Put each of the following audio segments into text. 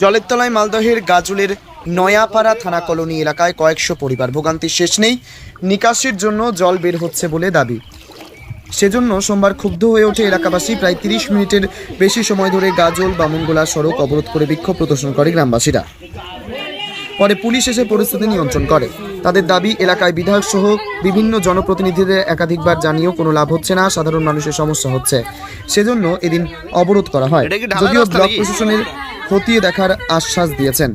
জলের তলায় মালদহের গাজলের নয়াপাড়া থানা কলোনি এলাকায় কয়েকশো পরিবার ভোগান্তির শেষ নেই। নিকাশির জন্য জল বের হচ্ছে বলে দাবি। সেজন্য সোমবার ক্ষুব্ধ হয়ে ওঠে এলাকাবাসী। প্রায় তিরিশ মিনিটের বেশি সময় ধরে গাজল বামুনগোলা সড়ক অবরোধ করে বিক্ষোভ প্রদর্শন করে গ্রামবাসীরা। পরে পুলিশ এসে পরিস্থিতি নিয়ন্ত্রণ করে। তাদের দাবি এলাকায় বিধায়ক সহ বিভিন্ন জনপ্রতিনিধিদের একাধিকবার জানিয়েও কোনো লাভ হচ্ছে না সাধারণ মানুষের সমস্যা হচ্ছে। সেজন্য এদিন অবরোধ করা হয়। যদিও ব্লক প্রশাসনের খতিয়ে দেখার আশ্বাস দিয়েছেন।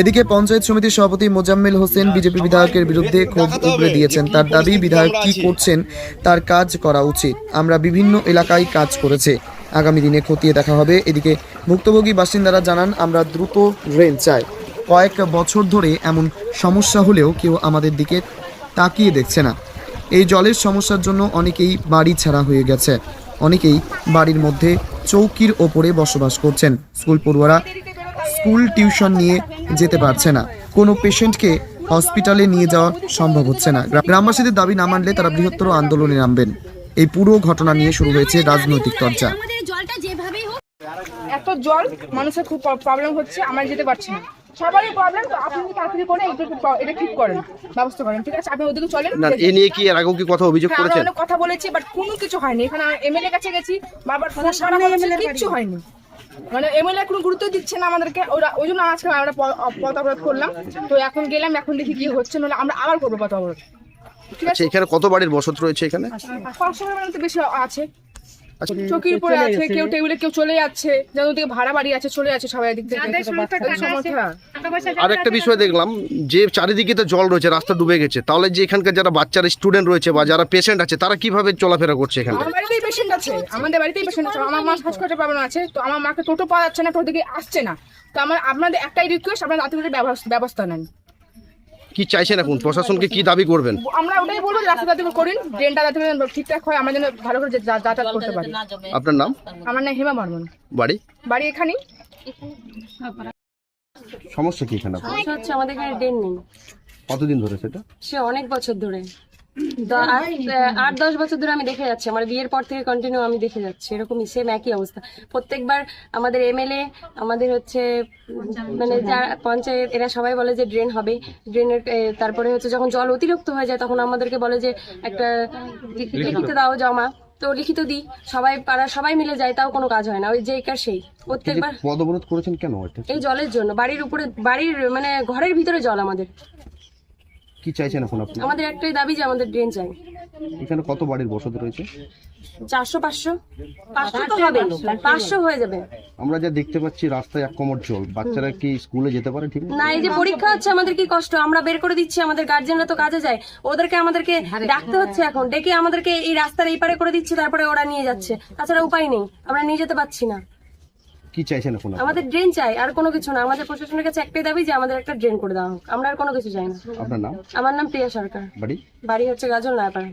এদিকে পঞ্চায়েত সমিতির সভাপতি মোজাম্মেল হোসেন বিজেপি বিধায়কের বিরুদ্ধে ক্ষোভ উগড়ে দিয়েছেন। তার দাবি বিধায়ক কি করছেন তার কাজ করা উচিত। আমরা বিভিন্ন এলাকায় কাজ করেছে। আগামী দিনে খতিয়ে দেখা হবে। এদিকে ভুক্তভোগী বাসিন্দারা জানান আমরা দ্রুত রেল চাই। কয়েক বছর ধরে এমন সমস্যা হলেও কেউ আমাদের দিকে তাকিয়ে দেখছে না। এই জলের সমস্যার জন্য অনেকেই বাড়ি ছাড়া হয়ে গেছে। অনেকেই বাড়ির মধ্যে চৌকির ওপরে বসবাস করছেন। স্কুল পড়ুয়ারা স্কুল টিউশন নিয়ে যেতে পারছে না। কোনো পেশেন্টকে হসপিটালে নিয়ে যাওয়া সম্ভব হচ্ছে না। গ্রা- গ্রামবাসীদের দাবি না মানলে তারা বৃহত্তর আন্দোলনে নামবেন। এই পুরো ঘটনা নিয়ে শুরু হয়েছে রাজনৈতিক চর্চা আমাদের জলটা যেভাবেই হোক এত জল মানুষের খুব প্রবলেম হচ্ছে আমরা যেতে পারছি না। সবারই প্রবলেম তো আপনি তাড়াতাড়ি করে এটা একটু- এটা ঠিক করেন ব্যবস্থা করেন ঠিক আছে? আপনি ওদিকে চলেন। না এ নিয়ে কি এর আগেও কি কথা অভিযোগ হ্যাঁ, আমরা কথা বলেছি বাট কোনো কিছু হয়নি। এখানে এমএলএ কাছে গেছি বারবার ফোন করা হচ্ছে, কিচ্ছু হয়নি। মানে এমএলএ কোনো গুরুত্ব দিচ্ছে না আমাদেরকে ওরা ওই জন্য আজকে আমরা প- পথ অবরোধ করলাম। তো এখন গেলাম এখন দেখি কি হচ্ছে নাহলে আমরা আবার করব পথ অবরোধ ঠিক আচ্ছা আছে? এখানে কত বাড়ির বসত রয়েছে এখানে? পাঁচশো বেশি আছে। চকির উপরে আছে কেউ টেবিলে কেউ চলে যাচ্ছে যেমন ওদিকে ভাড়া বাড়ি আছে চলে যাচ্ছে সবাই এদিক থেকে আর একটা বিষয় দেখলাম যে চারিদিকে তো জল রয়েছে রাস্তা ডুবে গেছে তাহলে যে এখানকার যারা বাচ্চারা স্টুডেন্ট রয়েছে বা যারা পেশেন্ট আছে তারা কীভাবে চলাফেরা করছে এখানে আমার বাড়িতেই পেশেন্ট আছে আমাদের বাড়িতেই পেশেন্ট আছে আমার মা শ্বাসকষ্টের প্রবলেম আছে তো আমার মাকে টোটো পাওয়া যাচ্ছে না টোটো দিকে আসছে না। তো আমার আপনাদের একটাই রিকোয়েস্ট আপনারা করে ব্যবস্থা নেন। কি চাইছেন এখন? প্রশাসনকে কি দাবি করবেন? আমরা ওটাই বলব যে রাস্তা যাতে করেন ড্রেনটা যাতে করে ঠিকঠাক হয় আমরা যেন ভালো করে যা- যাতায়াত করতে পারি। আপনার নাম? আমার নাম হেমা বর্মন। বাড়ি? বাড়ি এখানেই। সমস্যা কি এখানে হচ্ছে আমাদের এখানে ড্রেন নেই। কতদিন ধরে সেটা? সে অনেক বছর ধরে। আট দশ বছর ধরে আমি দেখে যাচ্ছি। আমার বিয়ের পর থেকে কন্টিনিউ আমি দেখে যাচ্ছি। এরকমই সেম একই অবস্থা। প্রত্যেকবার আমাদের এমএলএ আমাদের হচ্ছে মানে যারা পঞ্চায়েত। এরা সবাই বলে যে ড্রেন হবে। ড্রেনের তারপরে হচ্ছে যখন জল অতিরিক্ত হয়ে যায় তখন আমাদেরকে বলে যে একটা লিখিত দাও। জমা। তো লিখিত দিই। সবাই পাড়া সবাই মিলে যায় তাও কোনো কাজ হয় না। ওই যেই কার সেই। প্রত্যেকবার পদ অবরোধ করেছেন কেন? এই জলের জন্য। বাড়ির উপরে বাড়ির মানে ঘরের ভিতরে জল আমাদের। কি চাইছেন এখন আপনি? আমাদের একটাই দাবি যে আমাদের ড্রেন চাই। এখানে কত বাড়ির বসত রয়েছে? চারশো পাঁচশো? পাঁচশো তো হবে। পাঁচশো হয়ে যাবে। আমরা যা দেখতে পাচ্ছি রাস্তায় এক কোমর জল। বাচ্চারা কি স্কুলে যেতে পারে ঠিক না এই যে পরীক্ষা হচ্ছে আমাদের কি কষ্ট? আমরা বের করে দিচ্ছি আমাদের গার্জেনরা তো কাজে যায়। ওদেরকে আমাদেরকে ডাকতে হচ্ছে এখন। ডেকে আমাদেরকে এই রাস্তার এই পারে করে দিচ্ছে তারপরে ওরা নিয়ে যাচ্ছে। তাছাড়া উপায় নেই। আমরা নিয়ে যেতে পারছি না। কি চাইছেন এখন আমাদের ড্রেন চাই আর কোনো কিছু না। আমাদের প্রশাসনের কাছে একটাই দাবি যে আমাদের একটা ড্রেন করে দাও হোক। আমরা আর কোনো কিছু চাই না। আপনার নাম? আমার নাম প্রিয়া সরকার। বাড়ি? বাড়ি হচ্ছে গাজল নয়াপাড়া